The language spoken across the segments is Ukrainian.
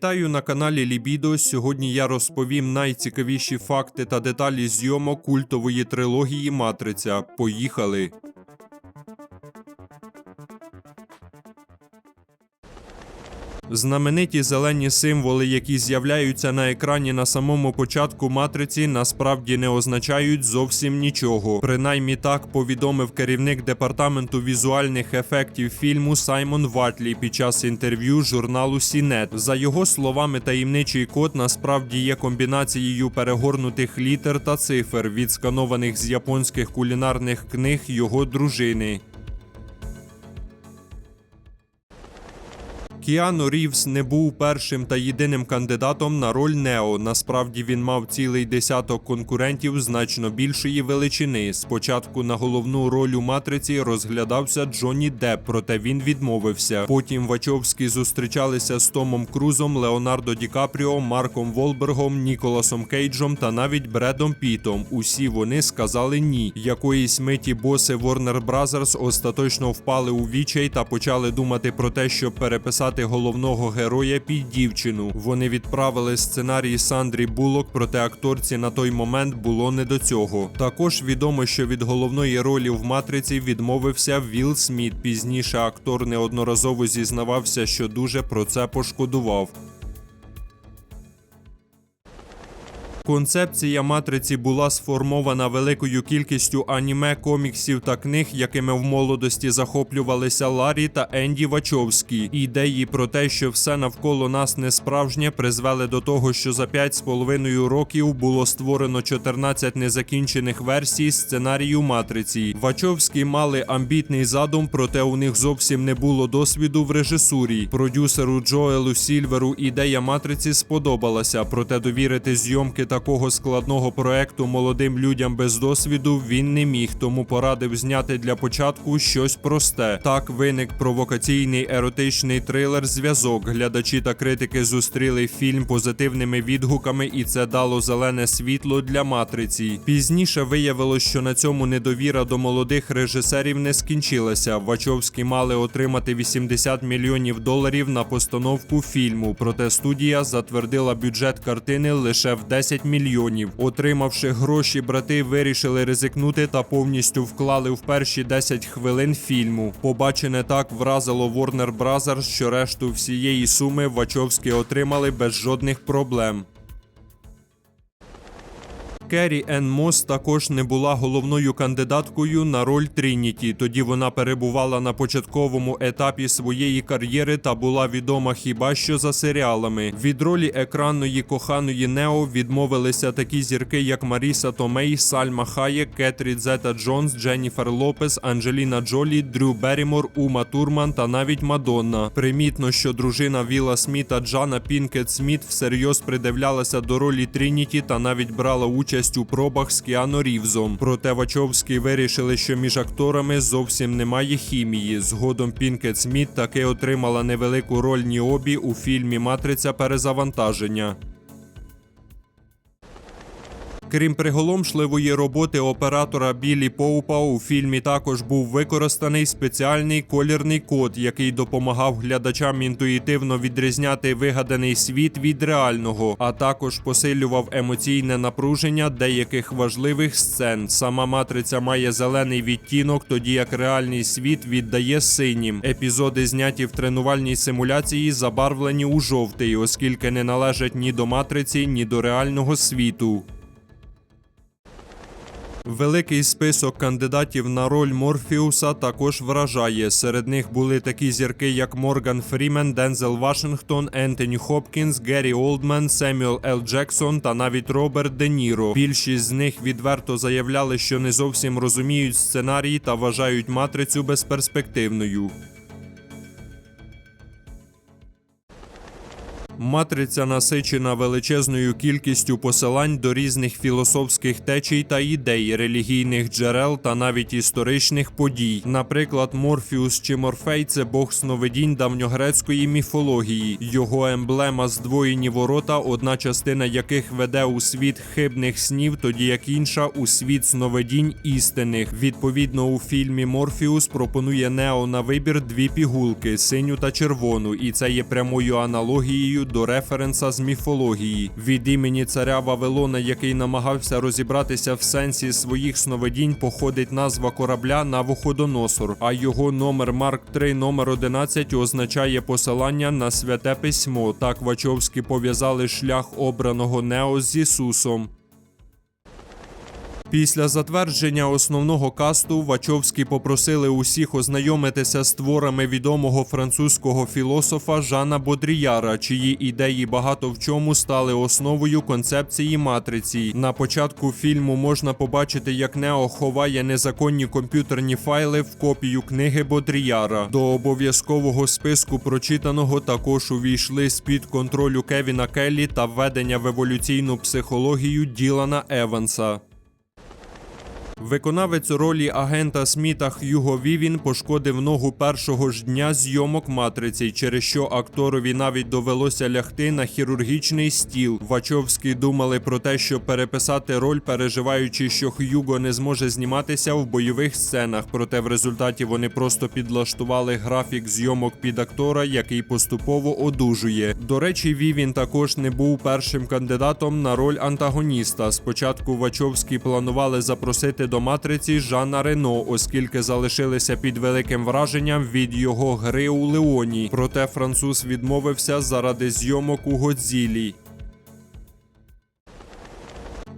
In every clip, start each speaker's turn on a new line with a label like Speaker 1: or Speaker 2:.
Speaker 1: Вітаю на каналі Лібідо. Сьогодні я розповім найцікавіші факти та деталі зйомок культової трилогії Матриця. Поїхали! Знамениті зелені символи, які з'являються на екрані на самому початку матриці, насправді не означають зовсім нічого. Принаймні так повідомив керівник департаменту візуальних ефектів фільму Саймон Ватлі під час інтерв'ю журналу Сінет. За його словами, таємничий код насправді є комбінацією перегорнутих літер та цифр, відсканованих з японських кулінарних книг його дружини. Кіану Рівз не був першим та єдиним кандидатом на роль Нео. Насправді він мав цілий десяток конкурентів значно більшої величини. Спочатку на головну роль у матриці розглядався Джонні Депп, проте він відмовився. Потім Вачовські зустрічалися з Томом Крузом, Леонардо Ді Капріо, Марком Волбергом, Ніколасом Кейджом та навіть Бредом Пітом. Усі вони сказали ні. Якоїсь миті боси Warner Brothers остаточно впали у вічай та почали думати про те, щоб переписати головного героя під дівчину. Вони відправили сценарій Сандрі Булок, проте акторці на той момент було не до цього. Також відомо, що від головної ролі в матриці відмовився Вілл Сміт. Пізніше актор неодноразово зізнавався, що дуже про це пошкодував. Концепція матриці була сформована великою кількістю аніме, коміксів та книг, якими в молодості захоплювалися Ларі та Енді Вачовські. Ідеї про те, що все навколо нас не справжнє, призвели до того, що за 5,5 років було створено 14 незакінчених версій сценарію матриці. Вачовські мали амбітний задум, проте у них зовсім не було досвіду в режисурі. Продюсеру Джоелу Сільверу ідея матриці сподобалася, проте довірити зйомки такого складного проекту молодим людям без досвіду він не міг, тому порадив зняти для початку щось просте. Так виник провокаційний еротичний трилер Зв'язок. Глядачі та критики зустріли фільм позитивними відгуками, і це дало зелене світло для матриці. Пізніше виявилось, що на цьому недовіра до молодих режисерів не скінчилася. Вачовські мали отримати 80 мільйонів доларів на постановку фільму. Проте студія затвердила бюджет картини лише в 10 мільйонів. Отримавши гроші, брати вирішили ризикнути та повністю вклали в перші 10 хвилин фільму. Побачене так вразило Warner Bros., що решту всієї суми Вачовські отримали без жодних проблем. Керрі Енн Мос також не була головною кандидаткою на роль Трініті. Тоді вона перебувала на початковому етапі своєї кар'єри та була відома хіба що за серіалами. Від ролі екранної коханої Нео відмовилися такі зірки, як Маріса Томей, Сальма Хаєк, Кетрі Зета Джонс, Дженніфер Лопес, Анджеліна Джолі, Дрю Берімор, Ума Турман та навіть Мадонна. Примітно, що дружина Віла Сміта Джана Пінкет Сміт всерйоз придивлялася до ролі Трініті та навіть брала участь у пробах з Кіано Рівзом. Проте Вачовські вирішили, що між акторами зовсім немає хімії. Згодом Пінкет Сміт таки отримала невелику роль Ніобі у фільмі Матриця перезавантаження. Крім приголомшливої роботи оператора Білі Поупа, у фільмі також був використаний спеціальний колірний код, який допомагав глядачам інтуїтивно відрізняти вигаданий світ від реального, а також посилював емоційне напруження деяких важливих сцен. Сама матриця має зелений відтінок, тоді як реальний світ віддає синім. Епізоди, зняті в тренувальній симуляції, забарвлені у жовтий, оскільки не належать ні до матриці, ні до реального світу. Великий список кандидатів на роль Морфіуса також вражає. Серед них були такі зірки, як Морган Фрімен, Дензел Вашингтон, Ентоні Хопкінс, Геррі Олдмен, Семюел Л. Джексон та навіть Роберт Де Ніро. Більшість з них відверто заявляли, що не зовсім розуміють сценарій та вважають матрицю безперспективною. Матриця насичена величезною кількістю посилань до різних філософських течій та ідей, релігійних джерел та навіть історичних подій. Наприклад, Морфіус чи Морфей це бог сновидінь давньогрецької міфології. Його емблема здвоєні ворота, одна частина яких веде у світ хибних снів, тоді як інша у світ сновидінь істинних. Відповідно, у фільмі Морфіус пропонує Нео на вибір дві пігулки синю та червону, і це є прямою аналогією до до референса з міфології. Від імені царя Вавилона, який намагався розібратися в сенсі своїх сновидінь, походить назва корабля Навуходоносор, а його номер Марк 3 номер 11 означає посилання на святе письмо. Так Вачовські пов'язали шлях обраного Нео з Ісусом. Після затвердження основного касту Вачовські попросили усіх ознайомитися з творами відомого французького філософа Жана Бодріяра, чиї ідеї багато в чому стали основою концепції матриці. На початку фільму можна побачити, як Нео ховає незаконні комп'ютерні файли в копію книги Бодріяра. До обов'язкового списку прочитаного також увійшли з-під контролю Кевіна Келлі та введення в еволюційну психологію Ділана Еванса. Виконавець ролі агента Сміта Х'юго Вівін пошкодив ногу першого ж дня зйомок матриці, через що акторові навіть довелося лягти на хірургічний стіл. Вачовські думали про те, щоб переписати роль, переживаючи, що Х'юго не зможе зніматися в бойових сценах. Проте в результаті вони просто підлаштували графік зйомок під актора, який поступово одужує. До речі, Вівін також не був першим кандидатом на роль антагоніста. Спочатку Вачовські планували запросити до матриці Жана Рено, оскільки залишилися під великим враженням від його гри у Леоні. Проте француз відмовився заради зйомок у Годзілі.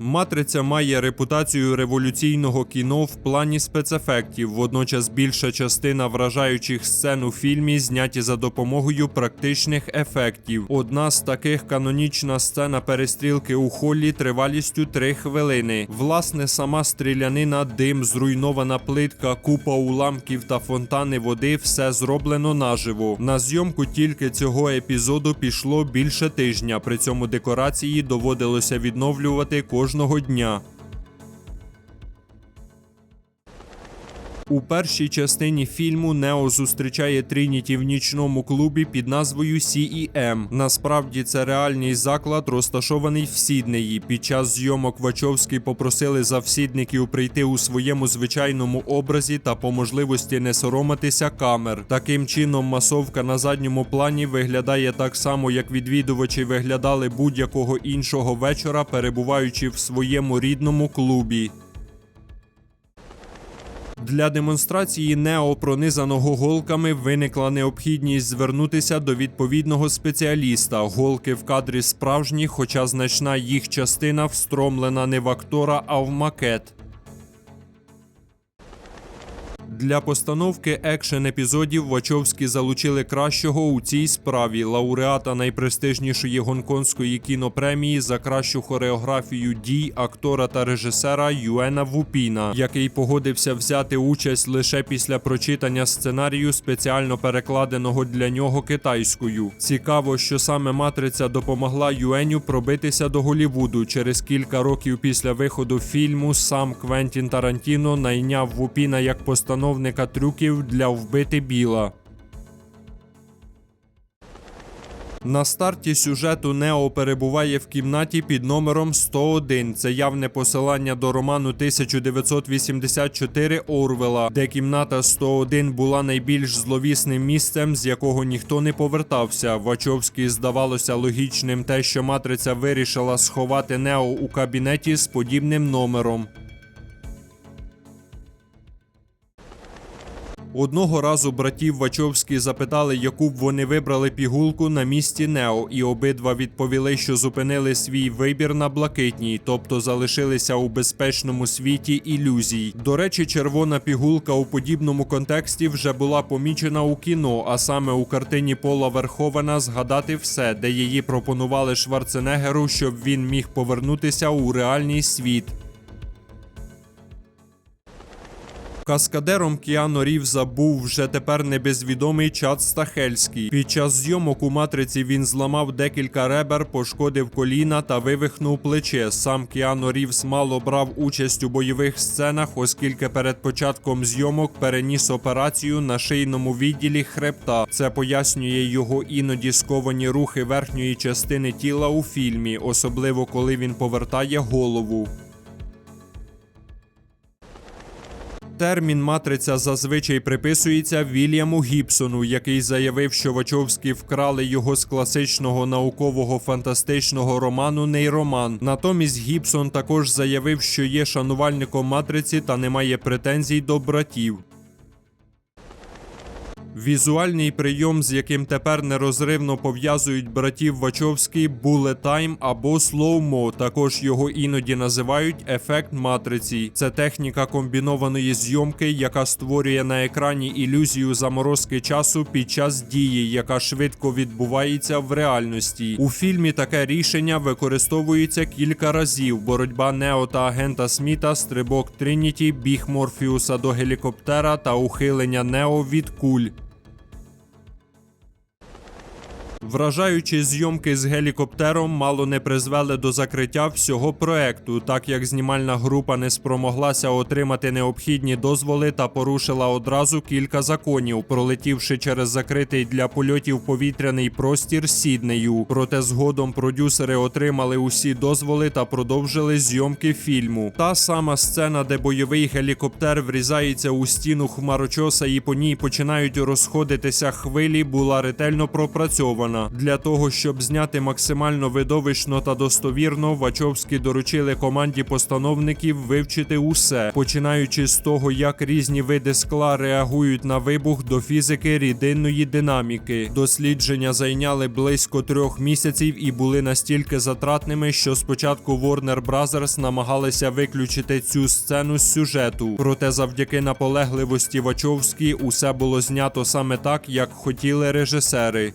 Speaker 1: Матриця має репутацію революційного кіно в плані спецефектів. Водночас більша частина вражаючих сцен у фільмі зняті за допомогою практичних ефектів. Одна з таких канонічна сцена перестрілки у холлі тривалістю 3 хвилини. Власне, сама стрілянина, дим, зруйнована плитка, купа уламків та фонтани води все зроблено наживо. На зйомку тільки цього епізоду пішло більше тижня. При цьому декорації доводилося відновлювати кожного дня. У першій частині фільму Нео зустрічає Трініті в нічному клубі під назвою CEM. Насправді це реальний заклад, розташований в Сіднеї. Під час зйомок Вачовський попросили завсідників прийти у своєму звичайному образі та по можливості не соромитися камер. Таким чином, масовка на задньому плані виглядає так само, як відвідувачі виглядали будь-якого іншого вечора, перебуваючи в своєму рідному клубі. Для демонстрації нео пронизаного голками виникла необхідність звернутися до відповідного спеціаліста. Голки в кадрі справжні, хоча значна їх частина встромлена не в актора, а в макет. Для постановки екшен епізодів Вачовські залучили кращого у цій справі лауреата найпрестижнішої гонконгської кінопремії за кращу хореографію дій актора та режисера Юена Вупіна, який погодився взяти участь лише після прочитання сценарію, спеціально перекладеного для нього китайською. Цікаво, що саме матриця допомогла Юеню пробитися до Голівуду. Через кілька років після виходу фільму сам Квентін Тарантіно найняв Вупіна як постановника трюків для вбити Біла. На старті сюжету Нео перебуває в кімнаті під номером 101. Це явне посилання до роману 1984 Орвела, де кімната 101 була найбільш зловісним місцем, з якого ніхто не повертався. Вачовський здавалося логічним те, що матриця вирішила сховати Нео у кабінеті з подібним номером. Одного разу братів Вачовські запитали, яку б вони вибрали пігулку на місці Нео, і обидва відповіли, що зупинили свій вибір на блакитній, тобто залишилися у безпечному світі ілюзій. До речі, червона пігулка у подібному контексті вже була помічена у кіно, а саме у картині Пола Верховена Згадати все, де її пропонували Шварценеггеру, щоб він міг повернутися у реальний світ. Каскадером Кіано Рівза був вже тепер небезвідомий Чад Стахельський. Під час зйомок у матриці він зламав декілька ребер, пошкодив коліна та вивихнув плече. Сам Кіано Рівз мало брав участь у бойових сценах, оскільки перед початком зйомок переніс операцію на шийному відділі хребта. Це пояснює його іноді сковані рухи верхньої частини тіла у фільмі, особливо коли він повертає голову. Термін матриця зазвичай приписується Вільяму Гібсону, який заявив, що Вачовські вкрали його з класичного наукового фантастичного роману Нейроман. Натомість Гібсон також заявив, що є шанувальником матриці та не має претензій до братів. Візуальний прийом, з яким тепер нерозривно пов'язують братів Вачовські, time або slow-mo. Також його іноді називають ефект матриці. Це техніка комбінованої зйомки, яка створює на екрані ілюзію заморозки часу під час дії, яка швидко відбувається в реальності. У фільмі таке рішення використовується кілька разів: боротьба Нео та агента Сміта, стрибок Трініті, біг Морфіуса до гелікоптера та ухилення Нео від куль. Вражаючі зйомки з гелікоптером мало не призвели до закриття всього проекту, так як знімальна група не спромоглася отримати необхідні дозволи та порушила одразу кілька законів, пролетівши через закритий для польотів повітряний простір Сіднею. Проте згодом продюсери отримали усі дозволи та продовжили зйомки фільму. Та сама сцена, де бойовий гелікоптер врізається у стіну хмарочоса і по ній починають розходитися хвилі, була ретельно пропрацьована. Для того, щоб зняти максимально видовищно та достовірно, Вачовські доручили команді постановників вивчити усе, починаючи з того, як різні види скла реагують на вибух до фізики рідинної динаміки. Дослідження зайняли близько трьох місяців і були настільки затратними, що спочатку Warner Brothers намагалися виключити цю сцену з сюжету. Проте, завдяки наполегливості Вачовські, усе було знято саме так, як хотіли режисери.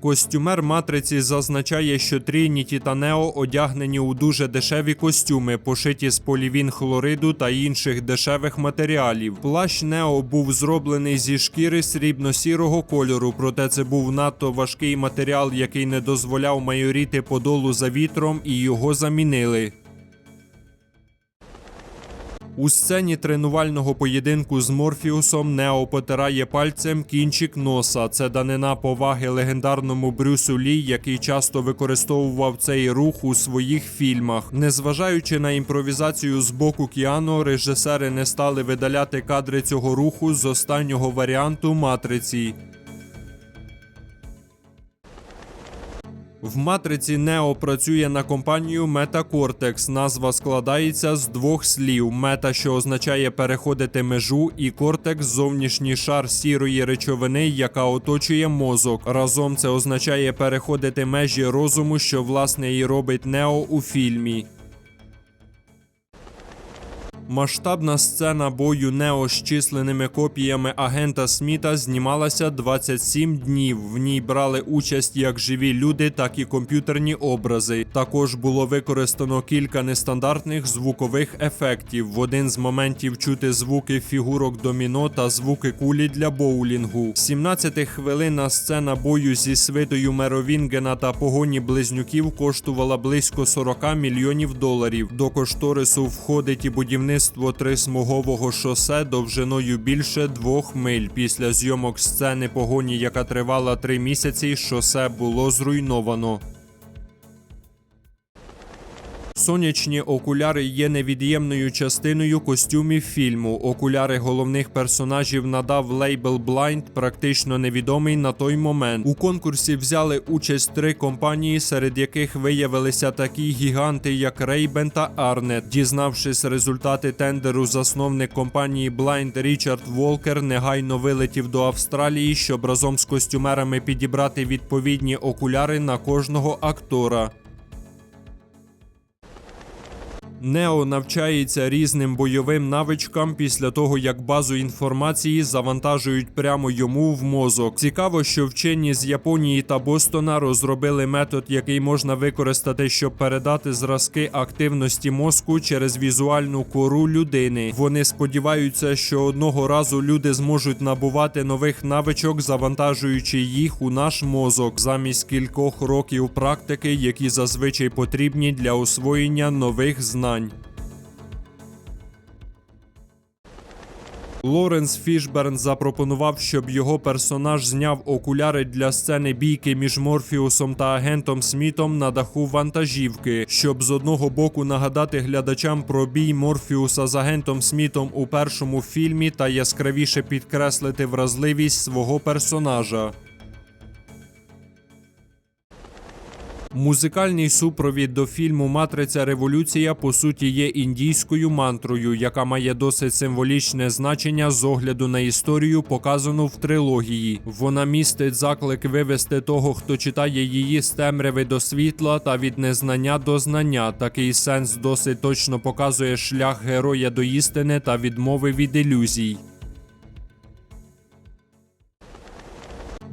Speaker 1: Костюмер матриці зазначає, що Трініті та Нео одягнені у дуже дешеві костюми, пошиті з полівін хлориду та інших дешевих матеріалів. Плащ Нео був зроблений зі шкіри срібно-сірого кольору, проте це був надто важкий матеріал, який не дозволяв майоріти подолу за вітром, і його замінили. У сцені тренувального поєдинку з Морфіусом Нео потирає пальцем кінчик носа. Це данина поваги легендарному Брюсу Лі, який часто використовував цей рух у своїх фільмах. Незважаючи на імпровізацію з боку Кіано, режисери не стали видаляти кадри цього руху з останнього варіанту матриці. В матриці Нео працює на компанію MetaCortex. Назва складається з двох слів: мета, що означає переходити межу, і кортекс зовнішній шар сірої речовини, яка оточує мозок. Разом це означає переходити межі розуму, що власне і робить Нео у фільмі. Масштабна сцена бою Нео копіями агента Сміта знімалася 27 днів. В ній брали участь як живі люди, так і комп'ютерні образи. Також було використано кілька нестандартних звукових ефектів. В один з моментів чути звуки фігурок доміно та звуки кулі для боулінгу. 17 хвилинна сцена бою зі свитою Меровінгена та погоні близнюків коштувала близько 40 мільйонів доларів. До кошторису входить і будівництво трисмугового шосе довжиною більше двох миль. Після зйомок сцени погоні, яка тривала три місяці, шосе було зруйновано. Сонячні окуляри є невід'ємною частиною костюмів фільму. Окуляри головних персонажів надав лейбл Blind, практично невідомий на той момент. У конкурсі взяли участь три компанії, серед яких виявилися такі гіганти, як Ray-Ban та Arnett. Дізнавшись результати тендеру, засновник компанії Blind Річард Волкер негайно вилетів до Австралії, щоб разом з костюмерами підібрати відповідні окуляри на кожного актора. Нео навчається різним бойовим навичкам після того, як базу інформації завантажують прямо йому в мозок. Цікаво, що вчені з Японії та Бостона розробили метод, який можна використати, щоб передати зразки активності мозку через візуальну кору людини. Вони сподіваються, що одного разу люди зможуть набувати нових навичок, завантажуючи їх у наш мозок замість кількох років практики, які зазвичай потрібні для освоєння нових знань. Лоренс Фішберн запропонував, щоб його персонаж зняв окуляри для сцени бійки між Морфіусом та агентом Смітом на даху вантажівки, щоб з одного боку нагадати глядачам про бій Морфіуса з агентом Смітом у першому фільмі та яскравіше підкреслити вразливість свого персонажа. Музикальний супровід до фільму Матриця Революція по суті є індійською мантрою, яка має досить символічне значення з огляду на історію, показану в трилогії. Вона містить заклик вивести того, хто читає її з темряви до світла та від незнання до знання. Такий сенс досить точно показує шлях героя до істини та відмови від ілюзій.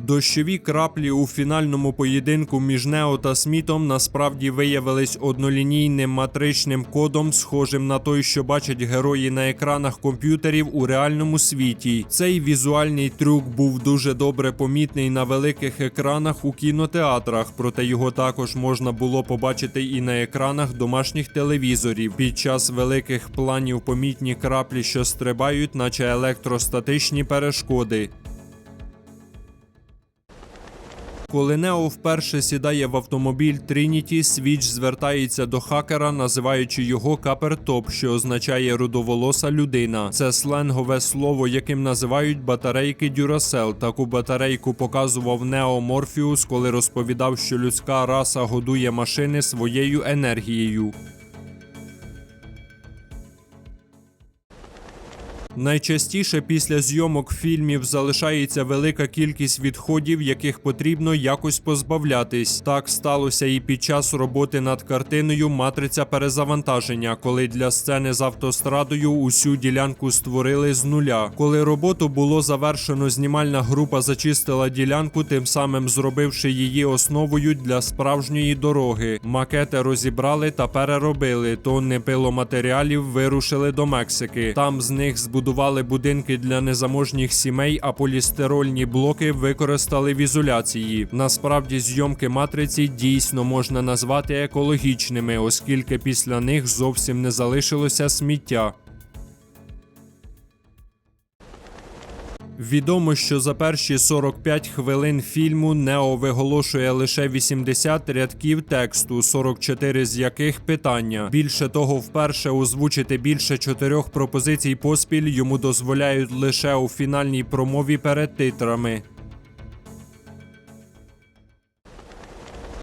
Speaker 1: Дощові краплі у фінальному поєдинку між Нео та Смітом насправді виявились однолінійним матричним кодом, схожим на той, що бачать герої на екранах комп'ютерів у реальному світі. Цей візуальний трюк був дуже добре помітний на великих екранах у кінотеатрах, проте його також можна було побачити і на екранах домашніх телевізорів. Під час великих планів помітні краплі, що стрибають, наче електростатичні перешкоди. Коли Нео вперше сідає в автомобіль Трініті, Свіч звертається до хакера, називаючи його капертоп, що означає рудоволоса людина. Це сленгове слово, яким називають батарейки Дюрасел. Таку батарейку показував Нео Морфіус, коли розповідав, що людська раса годує машини своєю енергією. Найчастіше після зйомок фільмів залишається велика кількість відходів, яких потрібно якось позбавлятись. Так сталося і під час роботи над картиною Матриця перезавантаження, коли для сцени з автострадою усю ділянку створили з нуля. Коли роботу було завершено, знімальна група зачистила ділянку, тим самим зробивши її основою для справжньої дороги. Макети розібрали та переробили. Тонни пиломатеріалів вирушили до Мексики. Там з них збудували будинки для незаможніх сімей, а полістирольні блоки використали в ізоляції. Насправді, зйомки матриці дійсно можна назвати екологічними, оскільки після них зовсім не залишилося сміття. Відомо, що за перші 45 хвилин фільму Нео виголошує лише 80 рядків тексту, 44 з яких питання. Більше того, вперше озвучити більше чотирьох пропозицій поспіль йому дозволяють лише у фінальній промові перед титрами.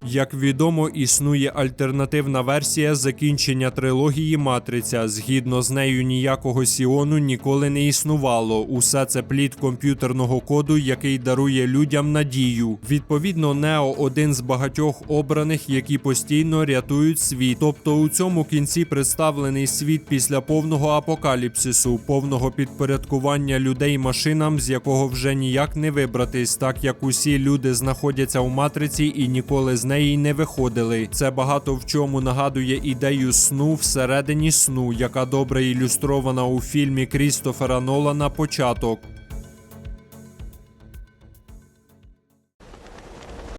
Speaker 1: Як відомо, існує альтернативна версія закінчення трилогії Матриця. Згідно з нею, ніякого Сіону ніколи не існувало. Усе це плід комп'ютерного коду, який дарує людям надію. Відповідно, Нео один з багатьох обраних, які постійно рятують світ. Тобто у цьому кінці представлений світ після повного апокаліпсису, повного підпорядкування людей машинам, з якого вже ніяк не вибратись, так як усі люди знаходяться у матриці і ніколи з неї не виходили. Це багато в чому нагадує ідею сну всередині сну, яка добре ілюстрована у фільмі Крістофера Нолана Початок.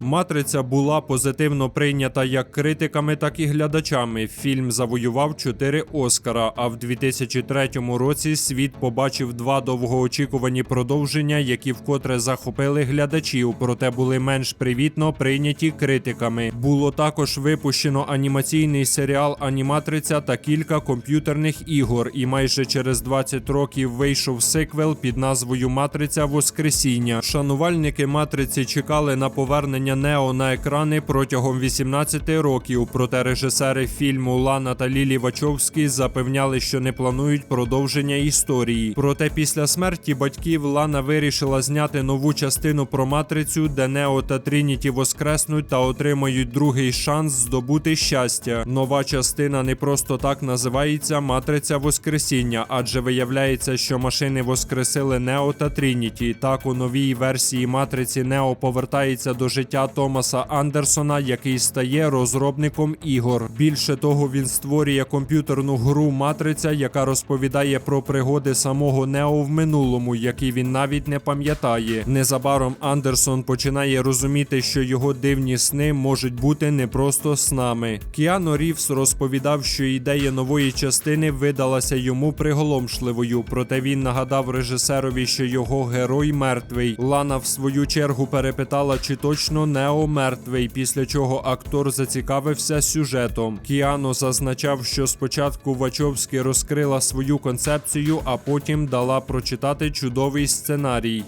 Speaker 1: Матриця була позитивно прийнята як критиками, так і глядачами. Фільм завоював 4 Оскара. А в 2003 році світ побачив два довгоочікувані продовження, які вкотре захопили глядачів, проте були менш привітно прийняті критиками. Було також випущено анімаційний серіал Аніматриця та кілька комп'ютерних ігор. І майже через 20 років вийшов сиквел під назвою Матриця Воскресіння. Шанувальники матриці чекали на повернення Нео на екрани протягом 18 років. Проте режисери фільму Лана та Лілі Вачовські запевняли, що не планують продовження історії. Проте після смерті батьків Лана вирішила зняти нову частину про матрицю, де Нео та Трініті воскреснуть та отримають другий шанс здобути щастя. Нова частина не просто так називається Матриця Воскресіння, адже виявляється, що машини воскресили Нео та Трініті. Так у новій версії матриці Нео повертається до життя Томаса Андерсона, який стає розробником ігор. Більше того, він створює комп'ютерну гру Матриця, яка розповідає про пригоди самого Нео в минулому, які він навіть не пам'ятає. Незабаром Андерсон починає розуміти, що його дивні сни можуть бути не просто снами. Кіано Рівс розповідав, що ідея нової частини видалася йому приголомшливою, проте він нагадав режисерові, що його герой мертвий. Лана в свою чергу перепитала, чи точно Нео мертвий, після чого актор зацікавився сюжетом. Кіано зазначав, що спочатку Вачовський розкрила свою концепцію, а потім дала прочитати чудовий сценарій.